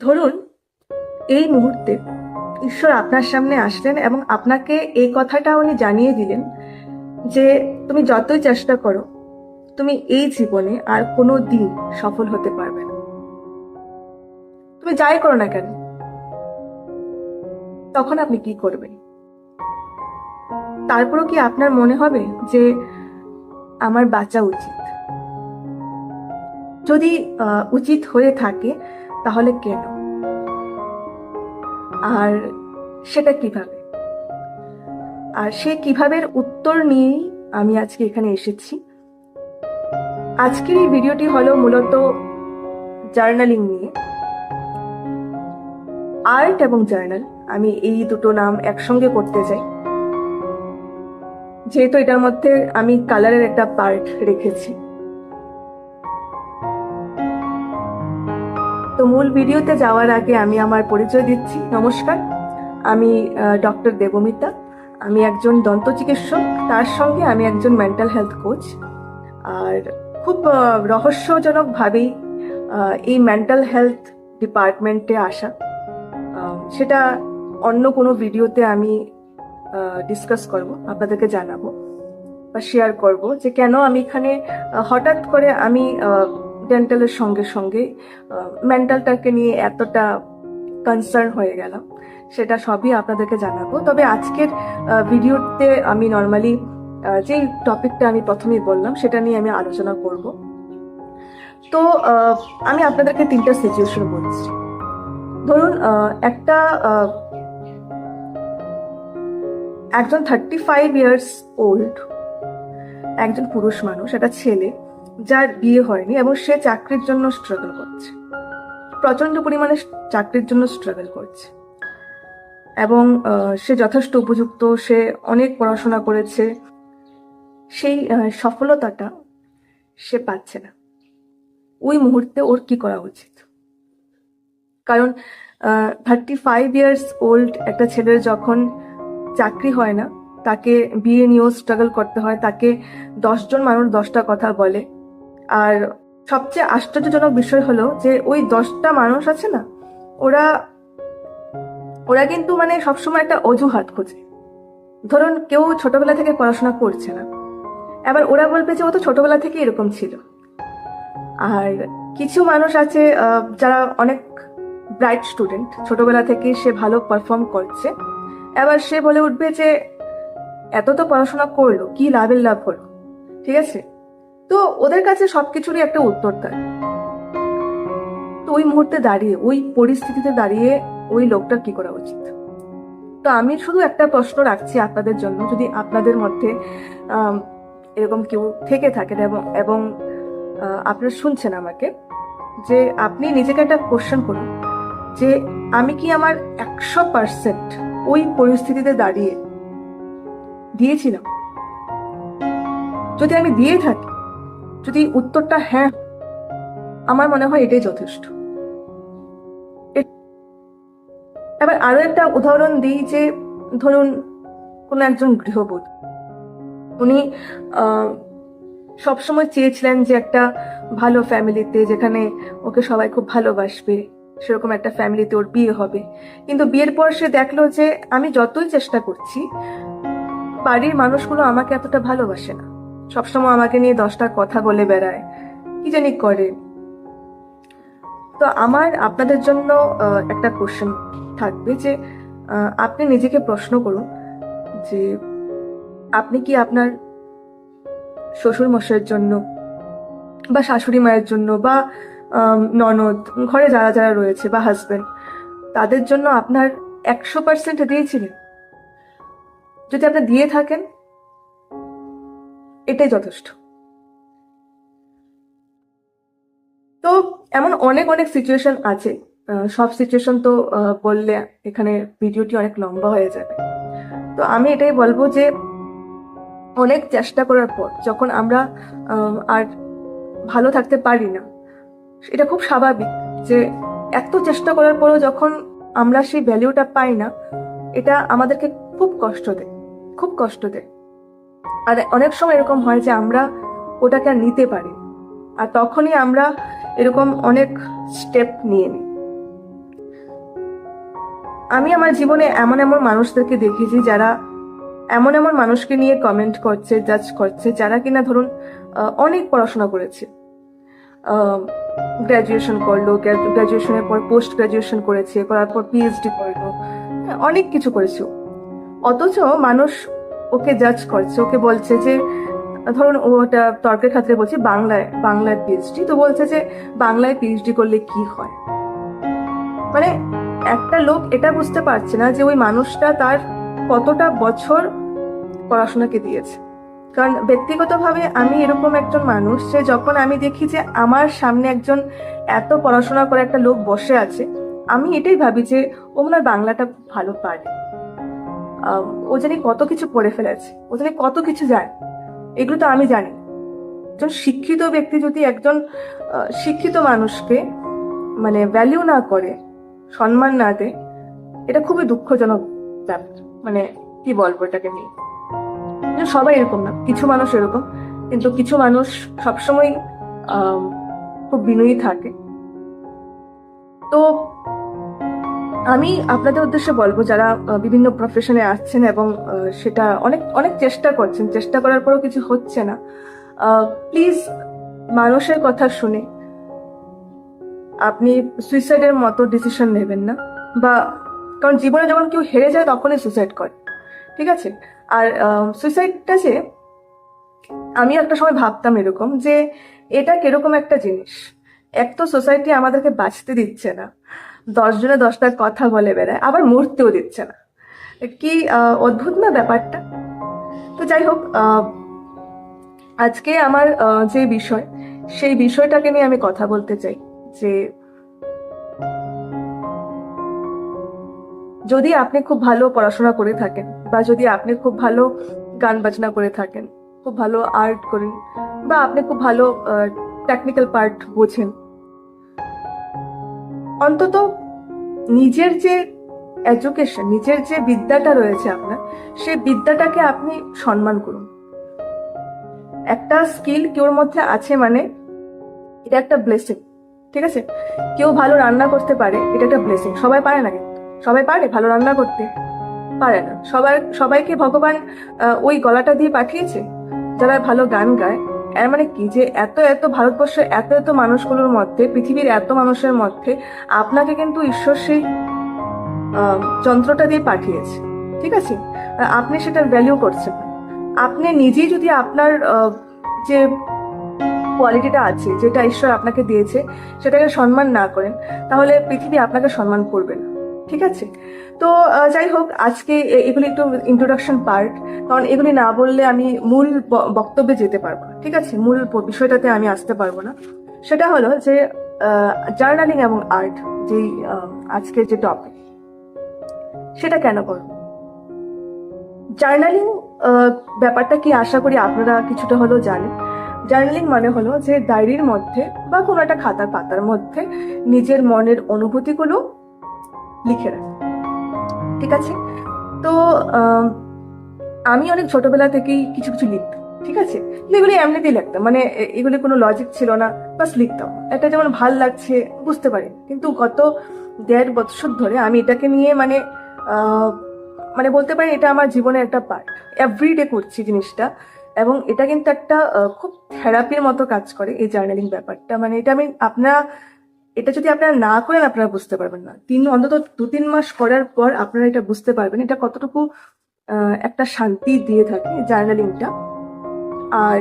ধরুন, এই মুহূর্তে ঈশ্বর আপনার সামনে আসলেন এবং আপনাকে এই কথাটা উনি জানিয়ে দিলেন যে তুমি যতই চেষ্টা করো, তুমি এই জীবনে আর কোনো দিন সফল হতে পারবে না। তুমি যাই করো না কেন, তখন আপনি কি করবেন? তারপরও কি আপনার মনে হবে যে আমার বাঁচা উচিত? যদি উচিত হয়ে থাকে তাহলে কেন? আর সেটা কীভাবে? আর সেই কিভাবের উত্তর নিয়েই আমি আজকে এখানে এসেছি? আজকের এই ভিডিওটি হলো মূলত জার্নালিং নিয়ে। আর্ট এবং জার্নাল, আমি এই দুটো নাম একসঙ্গে করতে চাই। যেহেতু এটার মধ্যে আমি কালারের একটা পার্ট রেখেছি। তো মূল ভিডিওতে যাওয়ার আগে আমি আমার পরিচয় দিচ্ছি। নমস্কার। আমি ডক্টর দেবমিতা। আমি একজন দন্ত চিকিৎসক। তার সঙ্গে আমি একজন মেন্টাল হেলথ কোচ আর খুব রহস্যজনকভাবেই এই মেন্টাল হেলথ ডিপার্টমেন্টে আসা। সেটা অন্য কোনো ভিডিওতে আমি ডিসকাস করব, আপনাদেরকে জানাব বা শেয়ার করব যে কেন আমি এখানে হঠাৎ করে আমি ডেন্টালের সঙ্গে সঙ্গে মেন্টালটাকে নিয়ে এতটা কনসার্ন হয়ে গেলাম, সেটা সবই আপনাদেরকে জানাব। তবে আজকের ভিডিওতে আমি নর্মালি যে টপিকটা আমি প্রথমেই বললাম, সেটা নিয়ে আমি আলোচনা করব। তো আমি আপনাদেরকে তিনটা সিচুয়েশন বলছি। ধরুন একটা একজন থার্টি ফাইভ ইয়ার্স ওল্ড একজন পুরুষ মানুষ, একটা ছেলে যার বিয়ে হয়নি এবং সে চাকরির জন্য স্ট্রাগল করছে। প্রচণ্ড পরিমাণে চাকরির জন্য স্ট্রাগল করছে। এবং সে যথেষ্ট উপযুক্ত, সে অনেক পড়াশোনা করেছে। সেই সফলতাটা সে পাচ্ছে না। ওই মুহূর্তে ওর কি করা উচিত? কারণ থার্টি ফাইভ ইয়ার্স ওল্ড একটা ছেলের যখন চাকরি হয় না, তাকে বিয়ে নিয়েও স্ট্রাগল করতে হয়, তাকে দশজন মানুষ দশটা কথা বলে। আর সবচেয়ে আশ্চর্যজনক বিষয় হলো যে ওই দশটা মানুষ আছে না, ওরা ওরা কিন্তু মানে সবসময় একটা অজুহাত খোঁজে। ধরুন কেউ ছোটবেলা থেকে পড়াশোনা করছে না, এবার ওরা বলবে যে ও তো ছোটবেলা থেকে এরকম ছিল। আর কিছু মানুষ আছে যারা অনেক ব্রাইট স্টুডেন্ট ছোটবেলা থেকে সে ভালো পারফর্ম করছে, এবার সে বলে উঠবে যে, এত তো পড়াশোনা করল, কি লাভের লাভ হলো? ঠিক আছে? তো ওদের কাছে সবকিছুরই একটা উত্তর দেয়। তো ওই মুহূর্তে দাঁড়িয়ে, ওই পরিস্থিতিতে দাঁড়িয়ে ওই লোকটার কি করা উচিত? তো আমি শুধু একটা প্রশ্ন রাখছি আপনাদের জন্য, যদি আপনাদের মধ্যে এরকম কেউ থেকে থাকেন এবং এবং আপনারা শুনছেন আমাকে, যে আপনি নিজেকে একটা কোশ্চেন করুন, যে আমি কি আমার একশো পার্সেন্ট ওই পরিস্থিতিতে দাঁড়িয়ে দিয়েছিলাম? যদি আমি দিয়ে থাকি যদি উত্তরটা হ্যাঁ আমার মনে হয় এটাই যথেষ্ট। এবার আরও একটা উদাহরণ দিই যে, ধরুন কোনো একজন গৃহবধূ, উনি সবসময় চেয়েছিলেন যে একটা ভালো ফ্যামিলিতে যেখানে ওকে সবাই খুব ভালোবাসবে, সেরকম একটা ফ্যামিলিতে ওর বিয়ে হবে। কিন্তু বিয়ের পর সে দেখল যে, আমি যতই চেষ্টা করছি, বাড়ির মানুষগুলো আমাকে এতটা ভালোবাসে না। সবসময় আমাকে নিয়ে দশটা কথা বলে বেড়ায়। কি জানি করে। তো আমার আপনাদের জন্য একটা কোশ্চেন থাকবে যে আপনি নিজেকে প্রশ্ন করুন যে, আপনি কি আপনার শ্বশুর মশাইয়ের জন্য বা শাশুড়ি মায়ের জন্য বা ননদ, ঘরে যারা যারা রয়েছে বা হাজবেন্ড তাদের জন্য আপনার একশো পার্সেন্ট দিয়েছিলেন? যদি আপনি দিয়ে থাকেন এটাই যথেষ্ট। তো এমন অনেক অনেক সিচুয়েশন আছে। সব সিচুয়েশন তো বললে এখানে ভিডিওটি অনেক লম্বা হয়ে যাবে। তো আমি এটাই বলব যে, অনেক চেষ্টা করার পর যখন আমরা আর ভালো থাকতে পারি না, এটা খুব স্বাভাবিক যে এত চেষ্টা করার পরও যখন আমরা সেই ভ্যালিউটা পাই না, এটা আমাদেরকে খুব কষ্ট দেয়, খুব কষ্ট দেয়। আর অনেক সময় এরকম হয় যে আমরা ওটাকে আর নিতে পারি আর তখনই আমরা এরকম অনেক স্টেপ নিয়ে নিই। আমি আমার জীবনে এমন এমন মানুষদেরকে দেখেছি যারা এমন এমন মানুষকে নিয়ে কমেন্ট করছে জাজ করছে যারা কিনা ধরুন অনেক পড়াশোনা করেছে। গ্র্যাজুয়েশন করল গ্র্যাজুয়েশনের পর পোস্ট গ্র্যাজুয়েশন করেছে করার পর পিএইচডি করল হ্যাঁ, অনেক কিছু করেছে। অথচ মানুষ ওকে জাজ করছে। ওকে বলছে যে, ধরুন ওটা তর্কের খাতিরে বলছে, বাংলায় বাংলায় পিএইচডি তো বলছে যে, বাংলায় পিএইচডি করলে কি হয়? মানে একটা লোক এটা বুঝতে পারছে না যে ওই মানুষটা তার কতটা বছর পড়াশোনাকে দিয়েছে। কারণ ব্যক্তিগতভাবে আমি এরকম একজন মানুষ যে যখন আমি দেখি যে আমার সামনে একজন এত পড়াশোনা করে একটা লোক বসে আছে, আমি এটাই ভাবি যে ও মনে বাংলাটা খুব ভালো পারে। ও জানি কত কিছু পড়ে ফেলেছে। ও জানি কত কিছু জানে। এগুলো তো আমি জানি। একজন শিক্ষিত ব্যক্তি যদি একজন শিক্ষিত মানুষকে মানে ভ্যালিউ না করে, সম্মান না দেয়, এটা খুবই দুঃখজনক ব্যাপার। মানে কি বলব এটাকে নিয়ে? সবাই এরকম না, কিছু মানুষ এরকম, কিন্তু কিছু মানুষ সবসময় খুব বিনয়ী থাকে। তো আমি আপনাদের উদ্দেশ্যে বলব যারা বিভিন্ন প্রফেশনে আসছেন এবং সেটা অনেক অনেক চেষ্টা করছেন, চেষ্টা করার পরও কিছু হচ্ছে না। প্লিজ মানুষের কথা শুনে আপনি সুইসাইডের মতো ডিসিশন নেবেন না বা, কারণ জীবনে যখন কেউ হেরে যায় তখনই সুইসাইড করে, ঠিক আছে? আর সুইসাইডটা যে আমি একটা সময় ভাবতাম এরকম যে এটা কীরকম একটা জিনিস? এক তো সোসাইটি আমাদেরকে বাঁচতে দিচ্ছে না। দশজনে দশটা কথা বলে বেড়ায়, আবার মরতেও দিচ্ছে না। কি অদ্ভুত না ব্যাপারটা? তো যাই হোক আজকে আমার যে বিষয়, সেই বিষয়টাকে নিয়ে আমি কথা বলতে চাই, যে যদি আপনি খুব ভালো পড়াশোনা করে থাকেন, বা যদি আপনি খুব ভালো গান বাজনা করে থাকেন, খুব ভালো আর্ট করেন, বা আপনি খুব ভালো টেকনিক্যাল পার্ট বোঝেন, অন্তত নিজের যে এডুকেশন নিজের যে বিদ্যাটা রয়েছে আপনার, সেই বিদ্যাটাকে আপনি সম্মান করুন। একটা স্কিল কেউর মধ্যে আছে মানে এটা একটা ব্লেসিং ঠিক আছে? কেউ ভালো রান্না করতে পারে, এটা একটা ব্লেসিং সবাই পারে না কিন্তু। সবাই পারে ভালো রান্না করতে? পারে না। সবাই সবাইকে ভগবান ওই গলাটা দিয়ে পাঠিয়েছে? যারা ভালো গান গায় এর মানে কি যে এত এত ভারতবর্ষের এত এত মানুষগুলোর মধ্যে, পৃথিবীর এত মানুষের মধ্যে আপনাকে কিন্তু ঈশ্বর সেই যন্ত্রটা দিয়ে পাঠিয়েছে। ঠিক আছে? আপনি সেটার ভ্যালিউ করছেন আপনি নিজেই যদি আপনার যে কোয়ালিটিটা আছে, যেটা ঈশ্বর আপনাকে দিয়েছে, সেটাকে সম্মান না করেন, তাহলে পৃথিবী আপনাকে সম্মান করবে না। ঠিক আছে? তো যাই হোক, আজকে এগুলি একটু ইন্ট্রোডাকশন পার্ট কারণ এগুলি না বললে আমি মূল বক্তব্যে যেতে পারব না, ঠিক আছে? মূল বিষয়টাতে আমি আসতে পারব না। সেটা হলো যে জার্নালিং এবং আর্ট যেই আজকের যে টপিক সেটা কেন করব? জার্নালিং ব্যাপারটা কি আশা করি আপনারা কিছুটা হলেও জানেন। জার্নালিং মানে হলো যে ডায়েরির মধ্যে বা কোনো একটা খাতার পাতার মধ্যে নিজের মনের অনুভূতিগুলো লিখে রাখি। ঠিক আছে? তো আমি অনেক ছোটবেলা থেকেই কিছু কিছু লিখতাম, ঠিক আছে? এগুলি এমনিতেই লিখতাম মানে এগুলি কোনো লজিক ছিল না, বাস লিখতাম। এটা যেমন ভালো লাগছে, বুঝতে পারি। কিন্তু গত দেড় বছর ধরে আমি এটাকে নিয়ে মানে মানে বলতে পারি এটা আমার জীবনের একটা পার্ট এভরিডে করছি জিনিসটা, এবং এটা কিন্তু একটা খুব থেরাপির মতো কাজ করে এই জার্নালিং ব্যাপারটা। মানে এটা আমি, আপনারা এটা যদি আপনারা না করেন, আপনারা বুঝতে পারবেন না। তিন, অন্তত দু তিন মাস করার পর আপনারা এটা বুঝতে পারবেন, এটা কতটুকু একটা শান্তি দিয়ে থাকে জার্নালিংটা। আর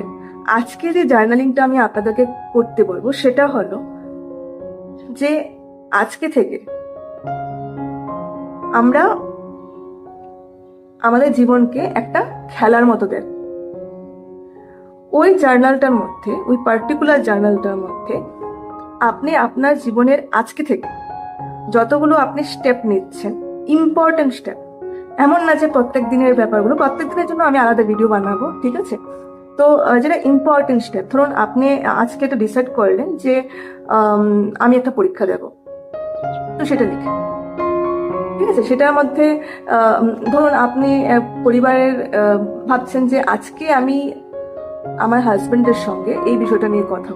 আজকে যে জার্নালিংটা আমি আপনাদেরকে করতে বলব, সেটা হলো যে আজকে থেকে আমরা আমাদের জীবনকে একটা খেলার মতো দেন ওই জার্নালটার মধ্যে, ওই পার্টিকুলার জার্নালটার মধ্যে আপনি আপনার জীবনের আজকে থেকে যতগুলো আপনি স্টেপ নিচ্ছেন ইম্পর্টেন্ট স্টেপ এমন না যে প্রত্যেক দিনের ব্যাপারগুলো, প্রত্যেক দিনের জন্য আমি আলাদা ভিডিও বানাবো, ঠিক আছে? তো যেটা ইম্পর্টেন্ট স্টেপ ধরুন আপনি আজকে এটা ডিসাইড করলেন যে আমি একটা পরীক্ষা দেব। তো সেটা লিখে। ঠিক আছে? সেটার মধ্যে ধরুন আপনি পরিবারের ভাবছেন যে আজকে আমি আমার হাজবেন্ডের সঙ্গে এই বিষয়টা নিয়ে কথা।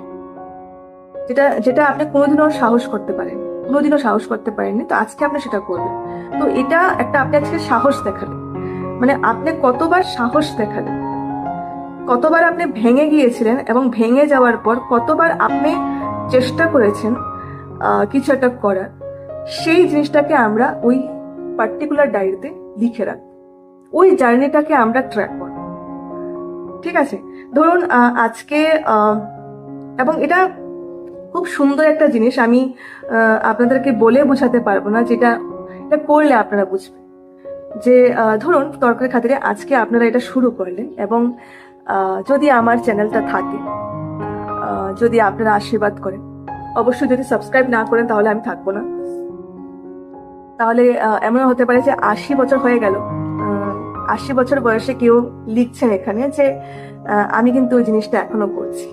যেটা যেটা আপনি কোনোদিনও সাহস করতে পারেন। কোনোদিনও সাহস করতে পারেননি, তো আজকে আপনি সেটা করবেন। তো এটা একটা আপনি আজকে সাহস দেখালেন। মানে আপনি কতবার সাহস দেখালেন? কতবার আপনি ভেঙে গিয়েছিলেন এবং ভেঙে যাওয়ার পর কতবার আপনি চেষ্টা করেছেন কিছু একটা করার? সেই জিনিসটাকে আমরা ওই পার্টিকুলার ডায়েরিতে লিখে রাখব। ওই জার্নিটাকে আমরা ট্র্যাক করব। ঠিক আছে? ধরুন আজকে এবং এটা খুব সুন্দর একটা জিনিস আমি আপনাদেরকে বলে বোঝাতে পারব না যেটা এটা করলে আপনারা বুঝবেন। যে ধরুন তর্কের খাতিরে আজকে আপনারা এটা শুরু করলেন এবং যদি আমার চ্যানেলটা থাকে যদি আপনারা আশীর্বাদ করেন অবশ্যই যদি সাবস্ক্রাইব না করেন তাহলে আমি থাকব না। তাহলে আহ, এমনও হতে পারে যে আশি বছর হয়ে গেল আশি বছর বয়সে কেউ লিখছেন এখানে যে আমি কিন্তু ওই জিনিসটা এখনও করছি।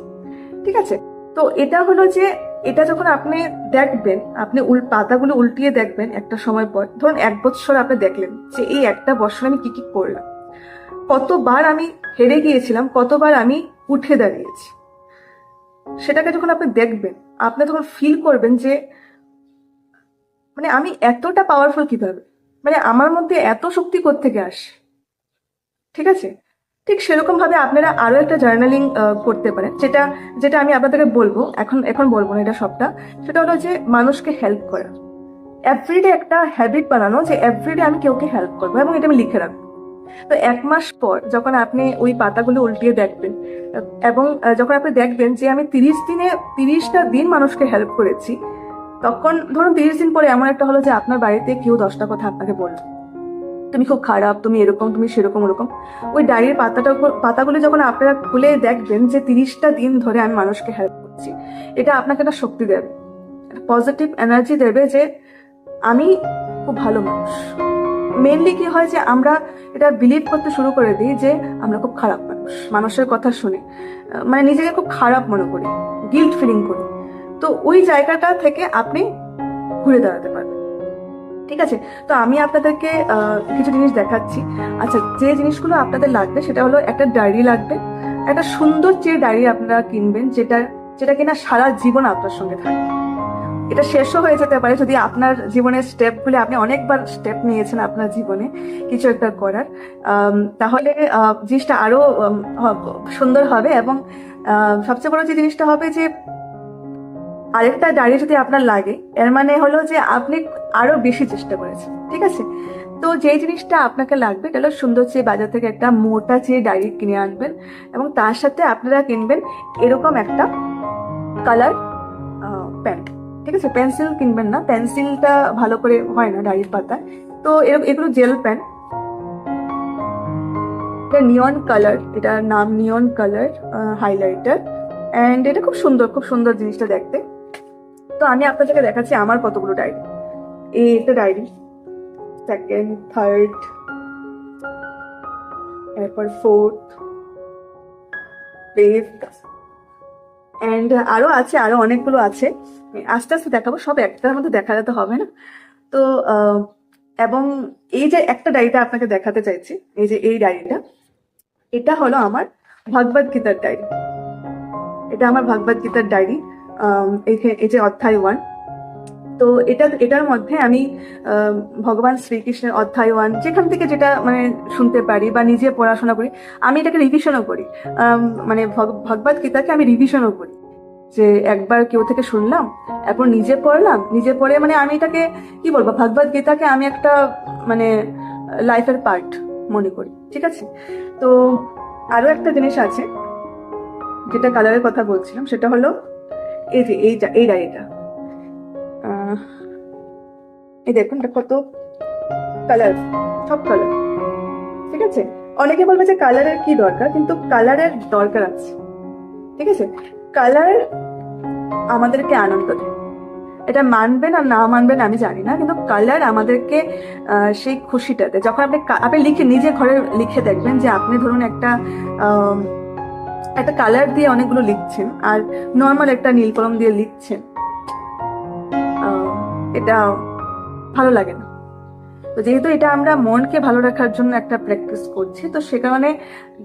ঠিক আছে? তো এটা হলো যে, এটা যখন আপনি দেখবেন, আপনি উল, পাতাগুলো উল্টিয়ে দেখবেন একটা সময় পর, ধরুন এক বছর আপনি দেখলেন যে এই একটা বছর আমি কি কি করলাম। কতবার আমি হেরে গিয়েছিলাম, কতবার আমি উঠে দাঁড়িয়েছি। সেটাকে যখন আপনি দেখবেন, আপনি তখন ফিল করবেন যে মানে আমি এতটা পাওয়ারফুল কীভাবে? মানে আমার মধ্যে এত শক্তি থেকে আসে? ঠিক আছে? ঠিক সেরকমভাবে আপনারা আরও একটা জার্নালিং করতে পারেন। যেটা যেটা আমি আপনাদেরকে বলব, এখন এখন বলব না এটা সবটা। সেটা হলো যে মানুষকে হেল্প করা। এভরিডে একটা হ্যাবিট বানানো যে এভরিডে আমি কেউকে হেল্প করব এবং এটা আমি লিখে রাখব। তো এক মাস পর যখন আপনি ওই পাতাগুলো উল্টিয়ে দেখবেন, এবং যখন আপনি দেখবেন যে আমি তিরিশ দিনে, তিরিশটা দিন মানুষকে হেল্প করেছি, তখন ধরুন তিরিশ দিন পরে এমন একটা হলো যে আপনার বাড়িতে কেউ দশটা কথা আপনাকে বলল। তুমি খুব খারাপ, তুমি এরকম, তুমি সেরকম, ওরকম। ওই ডায়েরির পাতাটা পাতাগুলো যখন আপনারা খুলে দেখবেন যে তিরিশটা দিন ধরে আমি মানুষকে হেল্প করছি, এটা আপনাকে একটা শক্তি দেবে পজিটিভ এনার্জি দেবে যে আমি খুব ভালো মানুষ। মেনলি কি হয় যে আমরা এটা বিলিভ করতে শুরু করে দিই যে আমরা খুব খারাপ মানুষ, মানুষের কথা শুনে মানে নিজেকে খুব খারাপ মনে করি গিল্ট ফিলিং করি। তো ওই জায়গাটা থেকে আপনি ঘুরে দাঁড়াতে পারবেন। ঠিক আছে? তো আমি আপনাদেরকে কিছু জিনিস দেখাচ্ছি। আচ্ছা যে জিনিসগুলো আপনাদের লাগবে সেটা হলো একটা ডায়েরি লাগবে। একটা সুন্দর যে ডায়েরি আপনারা কিনবেন যেটা যেটা কিনা সারা জীবন আপনার সঙ্গে থাকবে। এটা শেষও হয়ে যেতে পারে যদি আপনার জীবনের স্টেপগুলো আপনি অনেকবার স্টেপ নিয়েছেন আপনার জীবনে কিছু একটা করার। তাহলে জিনিসটা আরও উম, হ- সুন্দর হবে এবং সবচেয়ে বড় যে জিনিসটা হবে যে আরেকটা ডায়েরি যদি আপনার লাগে এর মানে হলো যে আপনি আরও বেশি চেষ্টা করেছেন ঠিক আছে? তো যে জিনিসটা আপনাকে লাগবে তাহলে সুন্দর চেয়ে বাজার থেকে একটা মোটা চেয়ে ডায়েরি কিনে আনবেন এবং তার সাথে আপনারা কিনবেন এরকম একটা কালার পেন ঠিক আছে? পেন্সিল কিনবেন না, পেন্সিলটা ভালো করে হয় না ডায়েরির পাতায়। তো এগুলো জেল পেন। এটা নিয়ন কালার এটার নাম নিয়ন কালার হাইলাইটার। অ্যান্ড এটা খুব সুন্দর খুব সুন্দর জিনিসটা দেখতে। তো আমি আপনাদেরকে দেখাচ্ছি আমার কতগুলো ডায়েরি। এই একটা ডায়েরি সেকেন্ড থার্ড এরপর ফোর্থ ফিফথ অ্যান্ড আরও আছে, আরও অনেকগুলো আছে। আস্তে আস্তে দেখাবো, সব একটার মধ্যে দেখা যেতে হবে না। তো এবং এই যে একটা ডায়েরিটা আপনাকে দেখাতে চাইছি, এই যে এই ডায়েরিটা এটা হলো আমার ভগবদ গীতার ডায়েরি এটা আমার ভগবদ গীতার ডায়েরি এই যে অধ্যায় ওয়ান তো এটা, এটার মধ্যে আমি ভগবান শ্রীকৃষ্ণের অধ্যায় ওয়ান যেখান থেকে যেটা মানে শুনতে পারি বা নিজে পড়াশোনা করি, আমি এটাকে রিভিশনও করি। মানে ভগ- ভগবদ গীতাকে আমি রিভিশনও করি। যে একবার কেউ থেকে শুনলাম, এরপর নিজে পড়লাম, নিজে পড়ে মানে আমি এটাকে, কি বলব ভগবদ গীতাকে আমি একটা মানে লাইফের পার্ট মনে করি, ঠিক আছে? তো আরও একটা জিনিস আছে, যেটা কালারের কথা বলছিলাম, সেটা হলো, এই যে, এই এই ডায়েরিটা এই দেখুন, এটা কত কালার সব কালার ঠিক আছে? অনেকে বলবে যে কালারের কি দরকার, কিন্তু কালারের দরকার আছে, ঠিক আছে? কালার আমাদেরকে আনন্দ দেয়। এটা মানবেন আর না মানবেন আমি জানি না, কিন্তু কালার আমাদেরকে সেই খুশিটা দেয়। যখন আপনি আপনি লিখে, নিজে ঘরে লিখে দেখবেন যে আপনি ধরুন একটা একটা কালার দিয়ে অনেকগুলো লিখছেন, আর নর্মাল একটা নীল কলম দিয়ে লিখছেন এটা ভালো লাগে না। তো যেহেতু এটা আমরা মনকে ভালো রাখার জন্য একটা প্র্যাকটিস করছি, তো সে কারণে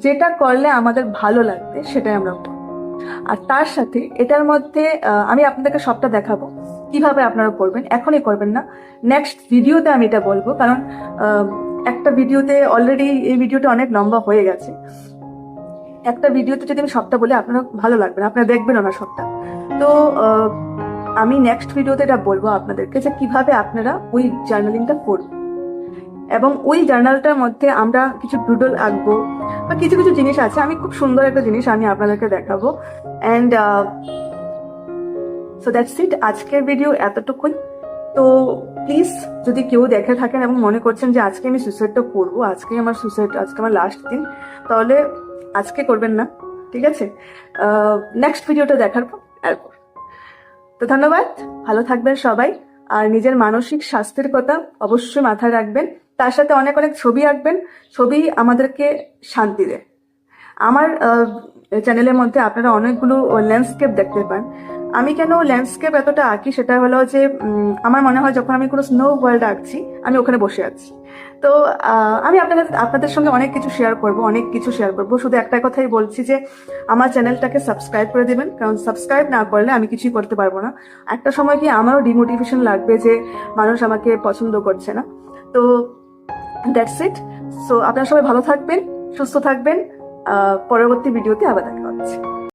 যেটা করলে আমাদের ভালো লাগবে সেটাই আমরা করব। আর তার সাথে এটার মধ্যে আমি আপনাদেরকে সবটা দেখাবো। কীভাবে আপনারা করবেন, এখনই করবেন না। নেক্সট ভিডিওতে আমি এটা বলব, কারণ একটা ভিডিওতে অলরেডি এই ভিডিওটা অনেক লম্বা হয়ে গেছে। একটা ভিডিওতে যদি আমি সবটা বলি আপনারা ভালো লাগবে না। আপনারা দেখবেন না সবটা। তো আমি নেক্সট ভিডিওতে এটা বলব আপনাদেরকে যে কীভাবে আপনারা ওই জার্নালিংটা করবেন এবং ওই জার্নালটার মধ্যে আমরা কিছু ডুডল আঁকবো বা কিছু কিছু জিনিস আছে। আমি খুব সুন্দর একটা জিনিস আমি আপনাদেরকে দেখাবো। অ্যান্ড সো দ্যাটস ইট আজকের ভিডিও এতটুকুই। তো প্লিজ যদি কেউ দেখে থাকেন এবং মনে করছেন যে আজকে আমি সুইসাইডটা করব, আজকে আমার সুইসাইড আজকে আমার লাস্ট দিন, তাহলে আজকে করবেন না। ঠিক আছে? নেক্সট ভিডিওটা দেখার পর তো ধন্যবাদ, ভালো থাকবেন সবাই, আর নিজের মানসিক স্বাস্থ্যের কথা অবশ্যই মাথায় রাখবেন। তার সাথে অনেক অনেক ছবি আঁকবেন, ছবি আমাদেরকে শান্তি দেয়। আমার চ্যানেলের মধ্যে আপনারা অনেকগুলো ল্যান্ডস্কেপ দেখতে পান। আমি কেন ল্যান্ডস্কেপ এতটা আঁকি সেটা হলো যে আমার মনে হয় যখন আমি কোনো স্নো ওয়ার্ল্ড আঁকছি, আমি ওখানে বসে আছি। তো আমি আপনাদের আপনাদের সঙ্গে অনেক কিছু শেয়ার করব, অনেক কিছু শেয়ার করব। শুধু একটা কথাই বলছি যে, আমার চ্যানেলটাকে সাবস্ক্রাইব করে দেবেন, কারণ সাবস্ক্রাইব না করলে আমি কিছুই করতে পারব না। একটা সময় কি আমারও ডিমোটিভেশন লাগবে যে, মানুষ আমাকে পছন্দ করছে না। তো দ্যাটস ইট সো আপনারা সবাই ভালো থাকবেন, সুস্থ থাকবেন। পরবর্তী ভিডিওতে আবার দেখা হচ্ছে।